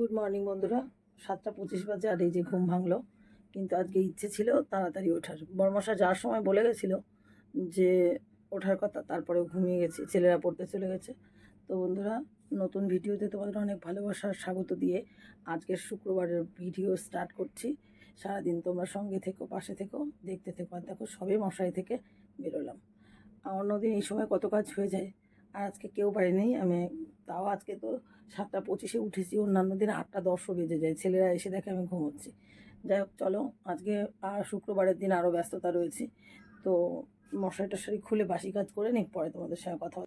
Good morning বন্ধুরা। সাতটা পঁচিশ বাজে আর এই যে ঘুম ভাঙলো। কিন্তু আজকে ইচ্ছে ছিল তাড়াতাড়ি ওঠার। বর্মশা যাওয়ার সময় বলে গেছিল যে, ওঠার কথা তারপরে ঘুমিয়ে গেছি। ছেলেরা পড়তে চলে গেছে। তো বন্ধুরা, নতুন ভিডিওতে তোমাদের অনেক ভালোবাসার স্বাগত দিয়ে আজকের শুক্রবারের ভিডিও স্টার্ট করছি। সারাদিন তোমরা সঙ্গে থেকো, পাশে থেকো, দেখতে থেকো, আর দেখো সবে মশারি থেকে বেরোলাম। অন্যদিন এই সময় কত কাজ হয়ে যায় আর আজকে কেউ পারেনি আমি তাও আজকে তো সাতটা পঁচিশে উঠেছি, অন্যান্য দিন আটটা দশও বেজে যায়, ছেলেরা এসে দেখে আমি ঘুমোচ্ছি। যাই হোক, চলো, আজকে আর শুক্রবারের দিন আরও ব্যস্ততা রয়েছে, তো মশারি টশারি খুলে বাসি কাজ করে নিক, পরে তোমাদের সঙ্গে কথা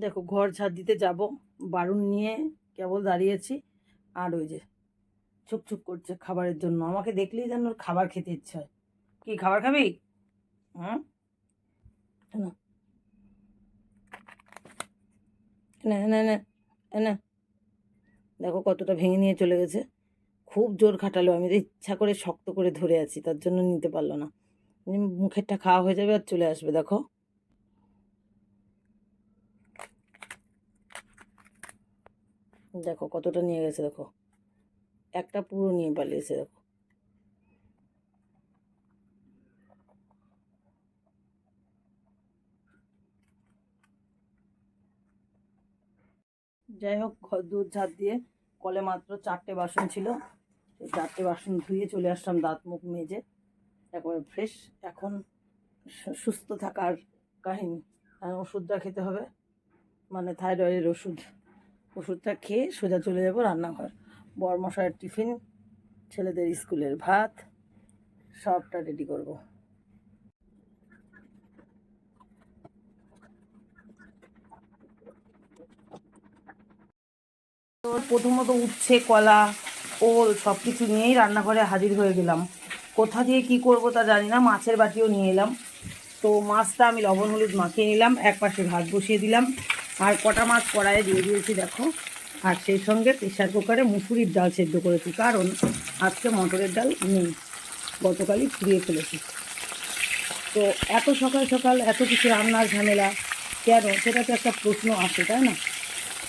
দেখো, ঘর ঝাড় দিতে যাব। বারুন নিয়ে কেবল দাঁড়িয়েছি আর ওই যে ছুক করছে খাবারের জন্য। আমাকে দেখলেই যেন ওর খাবার খেতে ইচ্ছে হয়। কি, খাবার খাবি? হুম? না না না না দেখো কতটা ভেঙে নিয়ে চলে গেছে। খুব জোর খাটালো। আমি ইচ্ছা করে শক্ত করে ধরে আছি, তার জন্য নিতে পারল না। মুখেরটা খাওয়া হয়ে যাবে আর চলে আসবে, দেখো। দেখো কতটা নিয়ে গেছে, দেখো। একটা পুরো নিয়ে পালিয়েছে, দেখো। যাই হোক দুধ ঝাড় দিয়ে কলে মাত্র চারটে বাসন ছিল। চারটে বাসন ধুয়ে চলে আসলাম দাঁত মুখ মেজে। একবারে ফ্রেশ এখন সুস্থ থাকার কাহিনী। ওষুধটা খেতে হবে মানে থাইরয়েডের ওষুধ। ওষুধটা খেয়ে সোজা চলে যাব রান্নাঘর। বরমশায়ের টিফিন, ছেলেদের স্কুলের ভাত, সবটা রেডি করব। তোর প্রথমত উচ্ছে, কলা, ওল সব কিছু নিয়েই রান্নাঘরে হাজির হয়ে গেলাম। কোথা দিয়ে কি করব তা জানি না, মাছের বাটিও নিয়ে এলাম। তো মাছটা আমি লবণ, হলুদ মাখিয়ে নিলাম এক পাশে ভাত বসিয়ে দিলাম। আর কটা মাছ কড়াইয়ে দিয়ে দিয়েছি, দেখো। আর সেই সঙ্গে প্রেশার কুকারে মুসুরির ডাল সেদ্ধ করেছি, কারণ আজকে মটরের ডাল নেই। গতকালই ফুরিয়ে ফেলেছি। তো এত সকাল সকাল এত কিছু রান্নার ঝামেলা, কেন? সেটা তো একটা প্রশ্ন আসে, তাই না?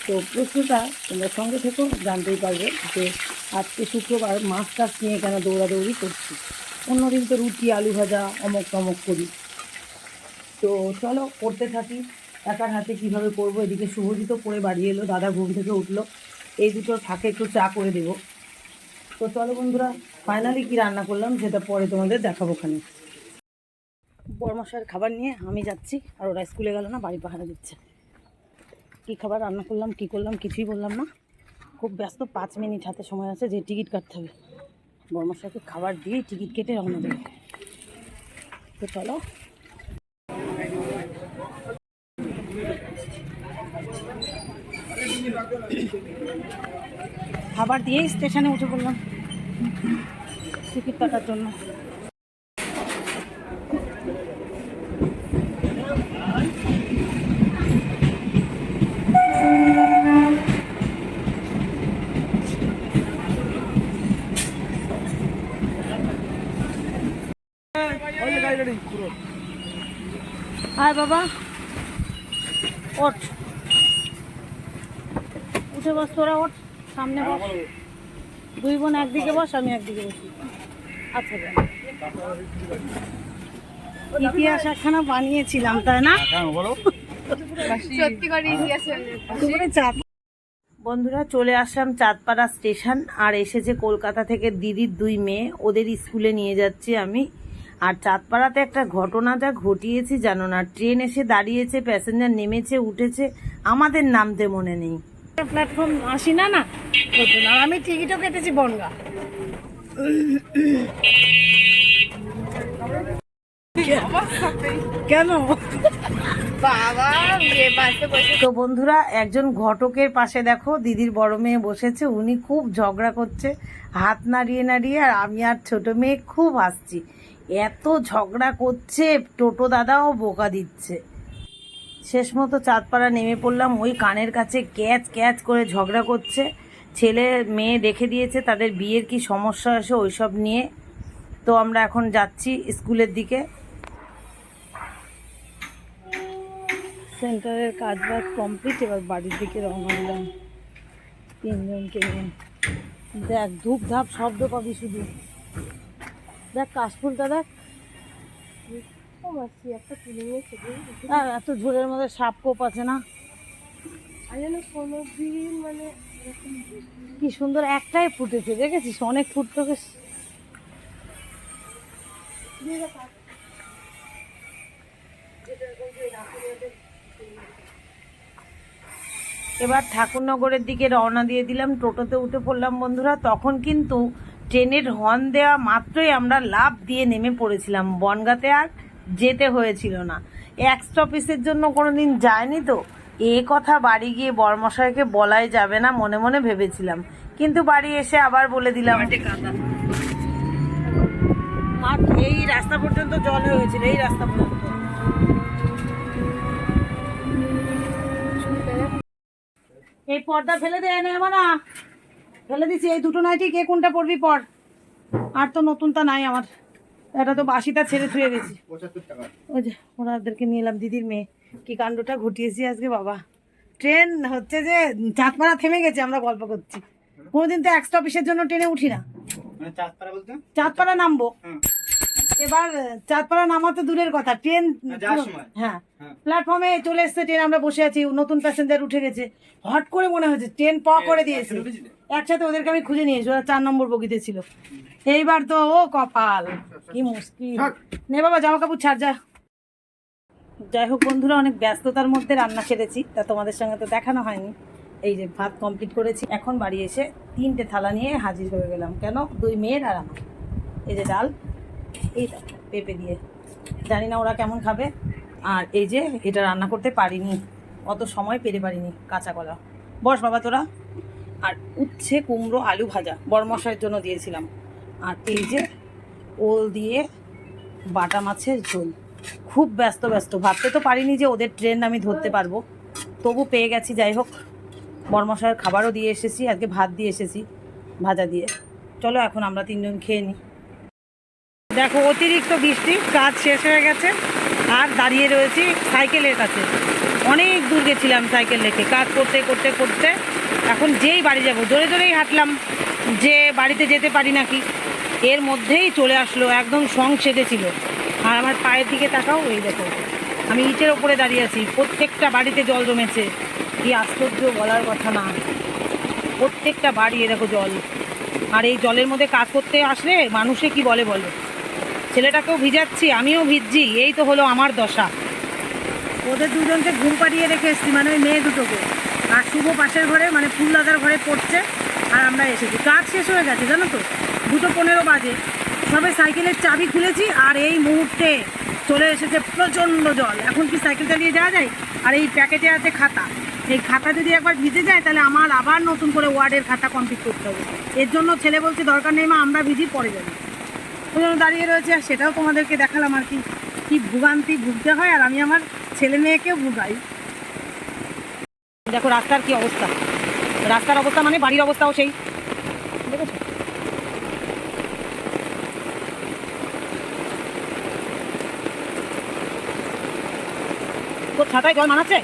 তো প্রশ্নটা তোমরা সঙ্গে থেকেও জানতেই পারবে যে আজকে শুক্রবার মাছ টাছ নিয়ে কেন দৌড়াদৌড়ি করছি। অন্যদিন তো রুটি, আলু ভাজা অমক টমক করি। তো চলো, করতে থাকি। একার হাতে কীভাবে করব? এদিকে শুভজিৎও পরে বাড়ি এলো, দাদা ঘুম থেকে উঠল। এই দুটোর ফাঁকে একটু চা করে দেবো। তো চলো বন্ধুরা ফাইনালি কি রান্না করলাম সেটা পরে তোমাদের দেখাবো খানি। বরমশাইয়ের খাবার নিয়ে আমি যাচ্ছি, আর ওরা স্কুলে গেল না, বাড়ি পাহারা দিচ্ছে। কী খাবার রান্না করলাম, কী করলাম, কিছুই বললাম না। খুব ব্যস্ত, পাঁচ মিনিট হাতে সময় আছে, যে টিকিট কাটতে হবে। বর্মশাইকে খাবার দিয়ে টিকিট কেটে রওনা দেবে। তো চলো খাবার দিয়েই স্টেশনে উঠে পড়লাম। টিকিট কাটার জন্য। আয় বাবা ওঠ। উঠে বস তোরা ওঠ সামনে বস। দুই বোন একদিকে বস আমি একদিকে বসি। আচ্ছা ইতিহাস একখানা বানিয়েছিলাম তাই না? বন্ধুরা চলে আসলাম চাঁদপাড়া স্টেশন আর এসেছে কলকাতা থেকে দিদির দুই মেয়ে ওদের স্কুলে নিয়ে যাচ্ছি আমি। আর চাঁদপাড়াতে একটা ঘটনা যা ঘটিয়েছি জানো না ট্রেন এসে দাঁড়িয়েছে প্যাসেঞ্জার নেমেছে উঠেছে আমাদের নামতে মনে নেই। প্ল্যাটফর্ম আসি না না? আমি টিকিটও কেটেছি বনগা। কেন? তো বন্ধুরা, একজন ঘটকের পাশে দেখো, দিদির বড় মেয়ে বসেছে, উনি খুব ঝগড়া করছে, হাত নাড়িয়ে নাড়িয়ে, আর আমি আর ছোট মেয়ে খুব হাসছি। এত ঝগড়া করছে, টোটো দাদাও বোকা দিচ্ছে। শেষ মতো চাঁদপাড়া নেমে পড়লাম। ওই কানের কাছে ক্যাচ ক্যাচ করে ঝগড়া করছে। ছেলে, মেয়ে রেখে দিয়েছে, তাদের বিয়ের কি সমস্যা আছে ওইসব নিয়ে। তো আমরা এখন যাচ্ছি স্কুলের দিকে। সেন্টারের কাজ বাজ কমপ্লিট, এবার বাড়ির দিকে রওনা দিলাম। তিনজনকে নিয়ে। দেখ ধূপ ধাপ শব্দ পাবি শুধু। দেখ, কাশফুলটা দেখ। এত ঝোরের মধ্যে সাপ কোপ আছে না? মানে কি সুন্দর একটাই ফুটেছে দেখেছিস? অনেক ফুটতো এবার ঠাকুরনগরের দিকে রওনা দিয়ে দিলাম টোটোতে উঠে পড়লাম বন্ধুরা। তখন কিন্তু ট্রেনের হর্ন দেওয়া মাত্রই আমরা লাভ দিয়ে নেমে পড়েছিলাম বনগাতে আর যেতে হয়েছিল না। এক স্টপেজের জন্য কোনোদিন যায়নি তো? এ কথা বাড়ি গিয়ে বরমশাইকে বলাই যাবে না মনে মনে ভেবেছিলাম। কিন্তু বাড়ি এসে আবার বলে দিলাম। এই রাস্তা পর্যন্ত জল হয়েছিল এই রাস্তা পর্যন্ত। এই পর্দা ফেলে দে এনে আমার না ফেলে দিছি এই দুটো নাইটি কে কোনটা পরবি পর। আর তো নতুনটা নাই আমার। এটা তো বাসিটা ছেড়ে ছুঁয়ে গেছি। ওই যে ওনাদেরকে নিয়ে এলাম দিদির মেয়ে। কি কাণ্ডটা ঘটিয়েছি আজকে বাবা? ট্রেন হচ্ছে যে চাঁদপাড়া থেমে গেছে আমরা গল্প করছি। কোনোদিন তো এক স্টপেজের জন্য ট্রেনে উঠি না। মানে চাঁদপাড়া নামবো। এবার চাঁদপাড়া নামা তো দূরের কথা ট্রেন। হ্যাঁ হ্যাঁ। প্ল্যাটফর্মে চলে এসছে ট্রেন আমরা বসে আছি নতুন প্যাসেঞ্জার উঠে গেছে। হট করে মনে হয়েছে ট্রেন প করে দিয়েছে। একসাথে ওদেরকে আমি খুঁজে নিয়েছি ওরা চার নম্বর বগিতে ছিল। এইবার তো ও কপাল। কি মুশকিল। নে বাবা জামা কাপড় ছাড় যা। যাই হোক বন্ধুরা অনেক ব্যস্ততার মধ্যে রান্না সেরেছি তা তোমাদের সঙ্গে তো দেখানো হয়নি। এই যে ভাত কমপ্লিট করেছি এখন বাড়ি এসে তিনটে থালা নিয়ে হাজির হয়ে গেলাম। কেন? দুই মেয়ের আর আমার। এই যে ডাল এই পেঁপে দিয়ে। জানি না ওরা কেমন খাবে। আর এই যে এটা রান্না করতে পারিনি অত সময় পেরে পারিনি কাঁচা কলা। বস বাবা তোরা। আর উচ্ছে কুমড়ো আলু ভাজা বরমশাইয়ের জন্য দিয়েছিলাম। আর এই যে ওল দিয়ে বাটা মাছের ঝোল। খুব ব্যস্ত ব্যস্ত। ভাবতে তো পারিনি যে ওদের ট্রেন আমি ধরতে পারব। তবু পেয়ে গেছি, যাই হোক। বরমশাইয়ের খাবারও দিয়ে এসেছি, আজকে ভাত দিয়ে এসেছি, ভাজা দিয়ে। চলো এখন আমরা তিনজন খেয়ে নিই দেখো, অতিরিক্ত বৃষ্টি, কাজ শেষ হয়ে গেছে। আর দাঁড়িয়ে রয়েছি সাইকেলের কাছে। অনেক দূর গেছিলাম সাইকেল রেখে, কাজ করতে করতে করতে। এখন যেই বাড়ি যাব, জোরে, জোরেই হাঁটলাম। যে বাড়িতে যেতে পারি নাকি? এর মধ্যেই চলে আসলো, একদম সং সেজেছিল আর আমার পায়ের দিকে তাকাও, এই দেখো। আমি ইটের ওপরে দাঁড়িয়ে আছি, প্রত্যেকটা বাড়িতে জল জমেছে। কি আশ্চর্য বলার কথা না। প্রত্যেকটা বাড়ি এ দেখো জল। আর এই জলের মধ্যে কাজ করতে আসলে মানুষে কি বলে বলো? ছেলেটাকেও ভিজাচ্ছি, আমিও ভিজছি, এই তো হলো আমার দশা। ওদের দুজনকে ঘুম পাড়িয়ে রেখে এসছি মানে ওই মেয়ে দুটোকে। আর শুভ পাশের ঘরে মানে ফুলদাদার ঘরে পড়ছে, আর আমরা এসেছি। কাজ শেষ হয়ে গেছে, জানো তো? দুটো পনেরো বাজে। সবে সাইকেলের চাবি খুলেছি আর এই মুহূর্তে চলে এসেছে প্রচণ্ড জল। এখন কি সাইকেল চালিয়ে যাওয়া যায়? আর এই প্যাকেটে আছে খাতা। এই খাতা যদি একবার ভিজে যায়, তাহলে আমার আবার নতুন করে ওয়ার্ডের খাতা কমপ্লিট করতে হবে। এর জন্য ছেলে বলছে, দরকার নেই মা, আমরা ভিজি, পরে যাব। ওই জন্য দাঁড়িয়ে রয়েছে, আর সেটাও তোমাদেরকে দেখালাম আর কি। কি ভোগান্তি ভুগতে হয়, আর আমি আমার ছেলে মেয়েকেও ভুগাই। দেখো রাস্তার কি অবস্থা। রাস্তার অবস্থা মানে বাড়ির অবস্থাও সেই দেখেছ তোর ছাতায় জল মানাচ্ছে?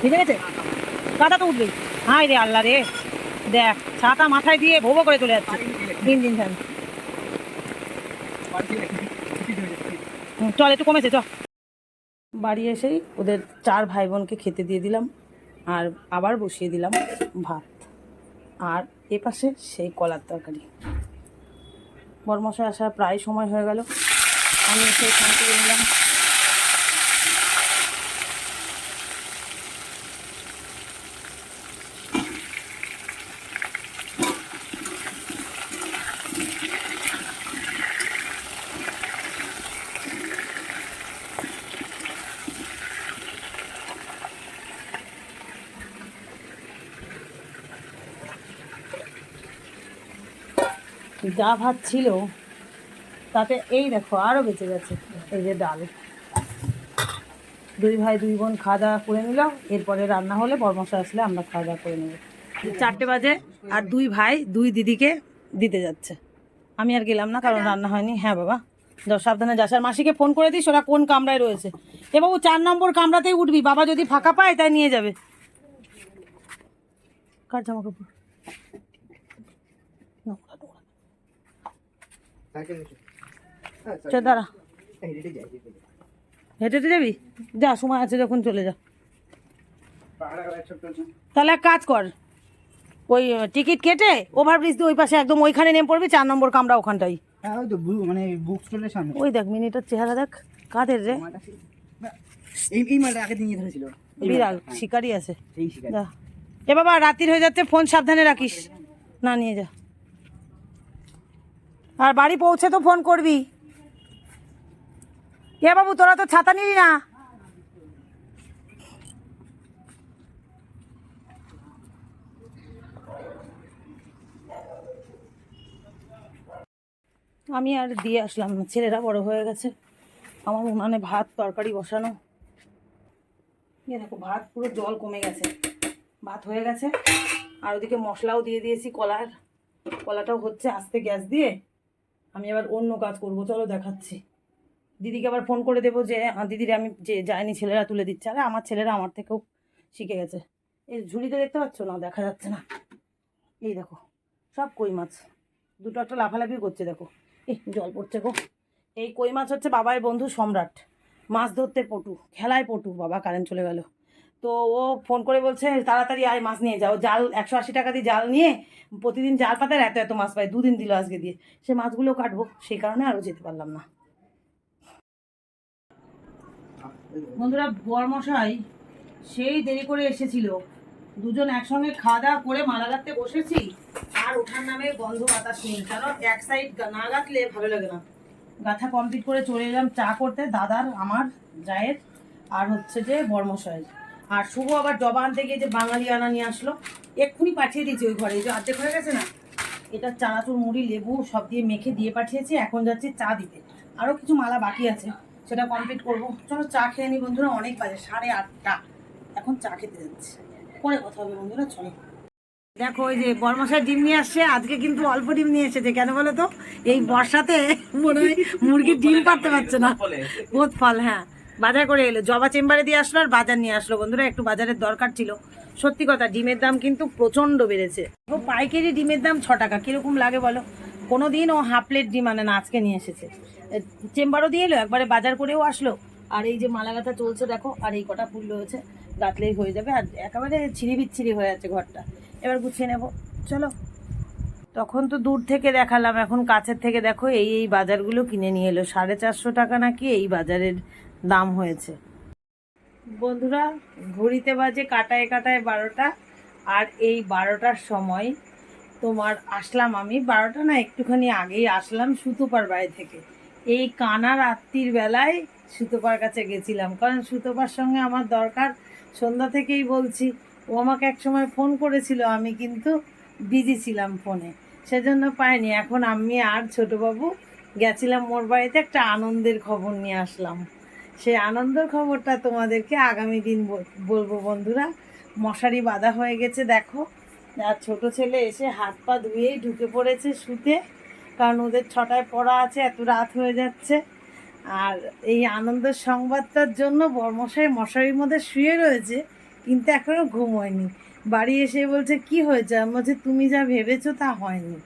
ভিজে গেছে কাদা তো উঠবেই। হাই রে আল্লাহ রে। দেখ ছাতা মাথায় দিয়ে ভোবো করে চলে যাচ্ছে। দিন দিন ফ্যান চল একটু কমেছে চ বাড়ি এসেই ওদের চার ভাই বোনকে খেতে দিয়ে দিলাম আর আবার বসিয়ে দিলাম ভাত। আর এ পাশে সেই কলার তরকারি। বরমশায় আসার প্রায় সময় হয়ে গেল। আমি সেই করে নিলাম। যা ভাত ছিল, তাতে এই দেখো আরও বেঁচে গেছে, এই যে ডাল। দুই ভাই, দুই বোন খাওয়া দাওয়া করে নিল, এরপরে রান্না হলে বর্মশা আসলে আমরা খাওয়া দাওয়া করে নেব। চারটে বাজে আর দুই ভাই, দুই দিদিকে দিতে যাচ্ছে। আমি আর গেলাম না, কারণ রান্না হয়নি। হ্যাঁ বাবা যাও সাবধানে যাস। আর মাসিকে ফোন করে দিস, ওরা কোন কামরায় রয়েছে। এ বাবু, চার নম্বর কামরাতেই উঠবি, বাবা যদি ফাঁকা পায় তাই নিয়ে যাবে। কার জামা কাপড় চল। দাঁড়া। হেঁটে হেঁটে যাবি? যা সময় আছে যখন চলে যা। তাহলে এক কাজ কর। ওই টিকিট কেটে ওভারব্রিজ দিয়ে ওই পাশে একদম ওইখানে নেমে পড়বি চার নম্বর কামরা ওখানটাই। হ্যাঁ ওই মানে বুক স্টলের সামনে। ওই দেখ মিনিটার চেহারা দেখ কাদের রে? এই এই মালটা আগে দিন ধরেছিল। বিড়াল হ্যাঁ, শিকারি আছে। যা। এ বাবা রাত্রির হয়ে যাচ্ছে ফোন সাবধানে রাখিস। না নিয়ে যা। আর বাড়ি পৌঁছে তো ফোন করবি। এ বাবু, তোরা তো ছাতা নিলি না? আমি আর দিয়ে আসলাম ছেলেরা বড় হয়ে গেছে। আমার উনানে ভাত, তরকারি বসানো। ইয়ে দেখো, ভাত পুরো জল কমে গেছে। ভাত হয়ে গেছে। আর ওদিকে মশলাও দিয়ে দিয়েছি, কলার। কলাটাও হচ্ছে আস্তে গ্যাস দিয়ে। আমি আবার অন্য কাজ করব, চলো দেখাচ্ছি। দিদিকে আবার ফোন করে দেবো যে দিদির আমি যে যায়নি ছেলেরা তুলে দিচ্ছে। আরে, আমার ছেলেরা আমার থেকেও শিখে গেছে। এই ঝুড়িতে দেখতে পাচ্ছ? না, দেখা যাচ্ছে না। এই দেখো, সব কই মাছ। দুটো একটা লাফালাফি করছে, দেখো। এই, জল পড়ছে গো। এই কই মাছ হচ্ছে বাবার বন্ধু সম্রাট। মাছ ধরতে পটু, খেলায় পটু। বাবা কারেন্ট চলে গেল। তো ও ফোন করে বলছে, তাড়াতাড়ি আয়, মাছ নিয়ে যাও জাল, একশো আশি টাকা দিয়ে জাল নিয়ে প্রতিদিন জাল পাতার এত এত মাছ পায়, দুদিন দিল আজকে দিয়ে। সে মাছগুলো কাটবো, সেই কারণে আরও যেতে পারলাম না। বন্ধুরা, বরমশাই সেই দেরি করে এসেছিল। দুজন একসঙ্গে খাওয়া দাওয়া করে মালা গাঁথতে বসেছি, আর ওঠার নামে গন্ধ বাতাস নেই। কারণ এক সাইড না গাঁথলে ভালো লাগে না। গাঁথা কমপ্লিট করে চলে এলাম চা করতে, দাদার, আমার, জায়ের, আর হচ্ছে যে বর্মশাইয়ের আর শুভ আবার জবা আনতে গিয়ে যে বাঙালি আনা নিয়ে আসলো এক্ষুনি পাঠিয়ে দিয়েছি ওই ঘরে। যে অর্ধেক হয়ে গেছে না? এটা চানাচুর মুড়ি লেবু সব দিয়ে মেখে দিয়ে পাঠিয়েছি এখন যাচ্ছি চা দিতে। আরও কিছু মালা বাকি আছে সেটা কমপ্লিট করব। চলো চা খেয়ে নি বন্ধুরা অনেক বাজে সাড়ে আটটা। এখন চা খেতে যাচ্ছি। পরে কথা হবে বন্ধুরা চলো। দেখো ওই যে বর্মশাই ডিম নিয়ে আসছে আজকে কিন্তু অল্প ডিম নিয়ে এসেছে কেন বলো তো? এই বর্ষাতে মনে হয় মুরগির ডিম পারতে পারছে না। বোধ ফল হ্যাঁ। বাজার করে এলো। জবা চেম্বারে দিয়ে আসলো আর বাজার নিয়ে আসলো। বন্ধুরা, একটু বাজারের দরকার ছিল। সত্যি কথা, ডিমের দাম কিন্তু প্রচণ্ড বেড়েছে। ও পাইকারি ডিমের দাম ছ টাকা, কীরকম লাগে বলো? কোনো দিন ও হাফ প্লেট ডিম আনে না, আজকে নিয়ে এসেছে। চেম্বারও দিয়ে এলো, একবারে বাজার করেও আসলো। আর এই যে মালা গাঁথা চলছে, দেখো, আর এই কটা ফুল রয়েছে, গাঁথলেই হয়ে যাবে। আর একেবারে ছিঁড়ি বিচ্ছিরি হয়ে আছে ঘরটা। এবার গুছিয়ে নেব। চলো। তখন তো দূর থেকে দেখালাম, এখন কাছের থেকে দেখো, এই এই বাজারগুলো কিনে নিয়ে এলো। সাড়ে চারশো টাকা নাকি এই বাজারের দাম হয়েছে। বন্ধুরা, ঘড়িতে বাজে কাটায় কাটায় বারোটা, আর এই বারোটার সময় তোমার আসলাম আমি। বারোটা না, একটুখানি আগেই আসলাম সুতোপার বাড়ি থেকে। এই কানা রাত্রির বেলায় সুতোপার কাছে গেছিলাম, কারণ সুতোপার সঙ্গে আমার দরকার। সন্ধ্যা থেকেই বলছি, ও আমাকে এক সময় ফোন করেছিল, আমি কিন্তু বিজি ছিলাম ফোনে। সেজন্য পাইনি। এখন আমি আর ছোটবাবু গেছিলাম মোর বাড়িতে, একটা আনন্দের খবর নিয়ে আসলাম। সেই আনন্দের খবরটা তোমাদেরকে আগামী দিন বল- বলব বন্ধুরা। মশারি বাঁধা হয়ে গেছে, দেখো। আর ছোট ছেলে এসে হাত পা ধুয়েই ঢুকে পড়েছে শুতে, কারণ ওদের ছটায় পড়া আছে, এত রাত হয়ে যাচ্ছে। আর এই আনন্দের সংবাদটার জন্য বর্মশাই মশারির মধ্যে শুয়ে রয়েছে, কিন্তু এখনও ঘুম হয়নি। বাড়ি এসে বলছে, কি হয়েছে? আমি বলছি, তুমি যা ভেবেছো তা হয়নি।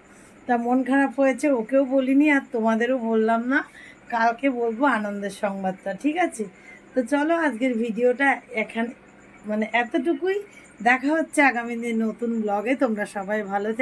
তা মন খারাপ হয়েছে, ওকেও বলিনি, আর তোমাদেরও বললাম না। কালকে বলব আনন্দের সংবাদটা, ঠিক আছে? তো চলো আজকের ভিডিওটা এখানে মানে এতটুকুই। দেখা হচ্ছে আগামী দিন নতুন ব্লগে তোমরা সবাই ভালো থেকো।